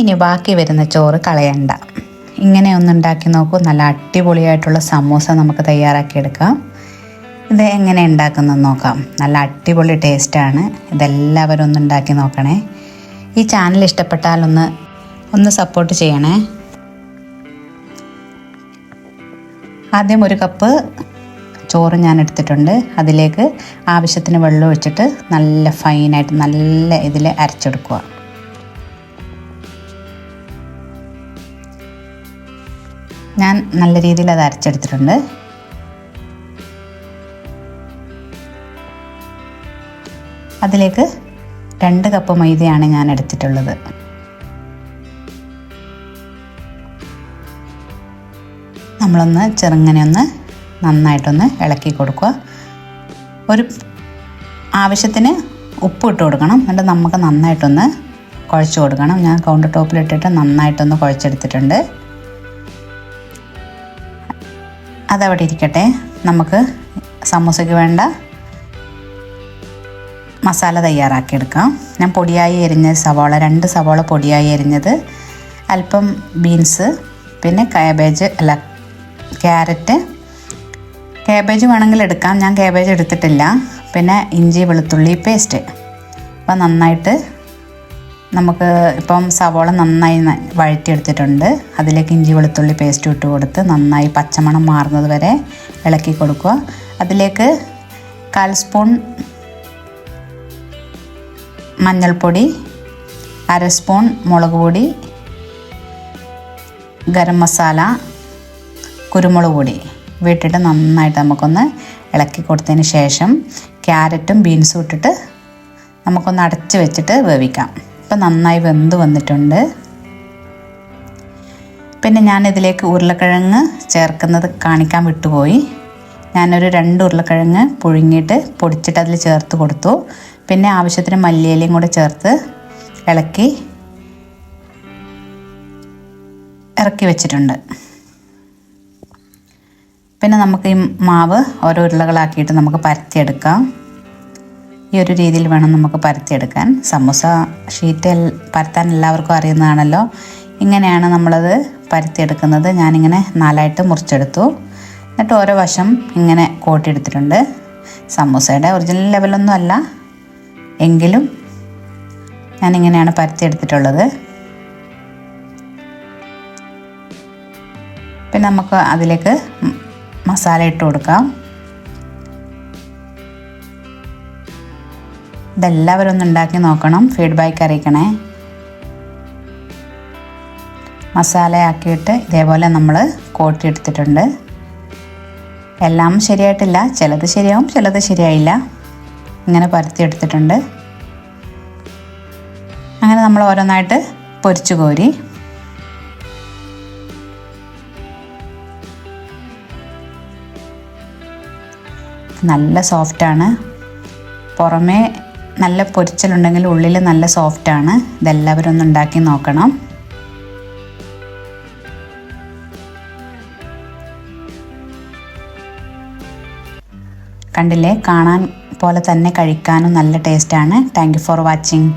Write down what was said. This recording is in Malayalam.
ഇനി ബാക്കി വരുന്ന ചോറ് കളയണ്ട. ഇങ്ങനെ ഒന്ന് ഉണ്ടാക്കി നോക്കൂ. നല്ല അടിപൊളിയായിട്ടുള്ള സമൂസ നമുക്ക് തയ്യാറാക്കിയെടുക്കാം ഇത് എങ്ങനെ ഉണ്ടാക്കുന്നതെന്ന് നോക്കാം. നല്ല അടിപൊളി ടേസ്റ്റാണ് ഇതെല്ലാവരും ഒന്ന് ഉണ്ടാക്കി നോക്കണേ. ഈ ചാനൽ ഇഷ്ടപ്പെട്ടാൽ ഒന്ന് ഒന്ന് സപ്പോർട്ട് ചെയ്യണേ. ആദ്യം ഒരു കപ്പ് ചോറ് ഞാൻ എടുത്തിട്ടുണ്ട്. അതിലേക്ക് ആവശ്യത്തിന് വെള്ളം ഒഴിച്ചിട്ട് നല്ല ഫൈനായിട്ട് നല്ല ഇതിൽ അരച്ചെടുക്കുക. ഞാൻ നല്ല രീതിയിൽ അത് അരച്ചെടുത്തിട്ടുണ്ട്. അതിലേക്ക് രണ്ട് കപ്പ് മൈദയാണ് ഞാൻ എടുത്തിട്ടുള്ളത്. നമ്മളൊന്ന് ചെറുങ്ങനെ ഒന്ന് നന്നായിട്ടൊന്ന് ഇളക്കി കൊടുക്കുക. ഒരു ആവശ്യത്തിന് ഉപ്പ് ഇട്ട് കൊടുക്കണം. എന്നിട്ട് നമുക്ക് നന്നായിട്ടൊന്ന് കുഴച്ച് കൊടുക്കണം. ഞാൻ കൗണ്ടർ ടോപ്പിലിട്ടിട്ട് നന്നായിട്ടൊന്ന് കുഴച്ചെടുത്തിട്ടുണ്ട്. അതവിടെ ഇരിക്കട്ടെ. നമുക്ക് സമൂസയ്ക്ക് വേണ്ട മസാല തയ്യാറാക്കിയെടുക്കാം ഞാൻ പൊടിയായി എരിഞ്ഞ സവാള രണ്ട് സവാള പൊടിയായി എരിഞ്ഞത് അല്പം ബീൻസ് പിന്നെ കാബേജ് അല്ല ക്യാരറ്റ്. കാബേജ് വേണമെങ്കിൽ എടുക്കാം. ഞാൻ കാബേജ് എടുത്തിട്ടില്ല. പിന്നെ ഇഞ്ചി വെളുത്തുള്ളി പേസ്റ്റ് അപ്പോൾ നന്നായിട്ട് നമുക്ക് ഇപ്പം സവോള നന്നായി വഴറ്റിയെടുത്തിട്ടുണ്ട്. അതിലേക്ക് ഇഞ്ചി വെളുത്തുള്ളി പേസ്റ്റ് ഇട്ട് കൊടുത്ത് നന്നായി പച്ചമണം മാറുന്നത് വരെ ഇളക്കി കൊടുക്കുക. അതിലേക്ക് കാൽ സ്പൂൺ മഞ്ഞൾപ്പൊടി അര സ്പൂൺ മുളക് പൊടി ഗരം മസാല കുരുമുളക് പൊടി വീട്ടിട്ട് നന്നായിട്ട് നമുക്കൊന്ന് ഇളക്കി കൊടുത്തതിന് ശേഷം ക്യാരറ്റും ബീൻസും ഇട്ടിട്ട് നമുക്കൊന്ന് അടച്ച് വെച്ചിട്ട് വേവിക്കാം. ഇപ്പം നന്നായി വെന്ത് വന്നിട്ടുണ്ട്. പിന്നെ ഞാൻ ഇതിലേക്ക് ഉരുളക്കിഴങ്ങ് ചേർക്കുന്നത് കാണിക്കാൻ വിട്ടുപോയി. ഞാനൊരു രണ്ട് ഉരുളക്കിഴങ്ങ് പുഴുങ്ങിയിട്ട് പൊടിച്ചിട്ട് അതിൽ ചേർത്ത് കൊടുത്തു. പിന്നെ ആവശ്യത്തിന് മല്ലിയിലയും കൂടെ ചേർത്ത് ഇളക്കി ഇറക്കി വെച്ചിട്ടുണ്ട്. പിന്നെ നമുക്ക് ഈ മാവ് ഓരോ ഉരുളകളാക്കിയിട്ട് നമുക്ക് പരത്തിയെടുക്കാം. ഈ ഒരു രീതിയിൽ വേണം നമുക്ക് പരത്തിയെടുക്കാൻ. സമൂസ ഷീറ്റ് പരത്താൻ എല്ലാവർക്കും അറിയുന്നതാണല്ലോ. ഇങ്ങനെയാണ് നമ്മളത് പരത്തിയെടുക്കുന്നത്. ഞാനിങ്ങനെ നാലായിട്ട് മുറിച്ചെടുത്തു. എന്നിട്ട് ഓരോ വശം ഇങ്ങനെ കോട്ടിയെടുത്തിട്ടുണ്ട്. സമൂസയുടെ ഒറിജിനൽ ലെവലൊന്നും അല്ല. എങ്കിലും ഞാനിങ്ങനെയാണ് പരത്തിയെടുത്തിട്ടുള്ളത്. പിന്നെ നമുക്ക് അതിലേക്ക് മസാല ഇട്ട് കൊടുക്കാം. ഇതെല്ലാവരും ഒന്ന് ഉണ്ടാക്കി നോക്കണം. ഫീഡ്ബാക്ക് അറിയിക്കണേ മസാലയാക്കിയിട്ട് ഇതേപോലെ നമ്മൾ കോട്ടിയെടുത്തിട്ടുണ്ട്. എല്ലാം ശരിയായിട്ടില്ല. ചിലത് ശരിയാവും ചിലത് ശരിയായില്ല. ഇങ്ങനെ പരത്തിയെടുത്തിട്ടുണ്ട്. അങ്ങനെ നമ്മൾ ഓരോന്നായിട്ട് പൊരിച്ചു കോരി. നല്ല സോഫ്റ്റാണ് പുറമേ നല്ല പൊരിച്ചലുണ്ടെങ്കിൽ ഉള്ളിൽ നല്ല സോഫ്റ്റ് ആണ്. ഇതെല്ലാവരും ഒന്ന് ഉണ്ടാക്കി നോക്കണം. കണ്ടില്ലേ? കാണാൻ പോലെ തന്നെ കഴിക്കാനും നല്ല ടേസ്റ്റാണ് താങ്ക് യു ഫോർ വാച്ചിങ്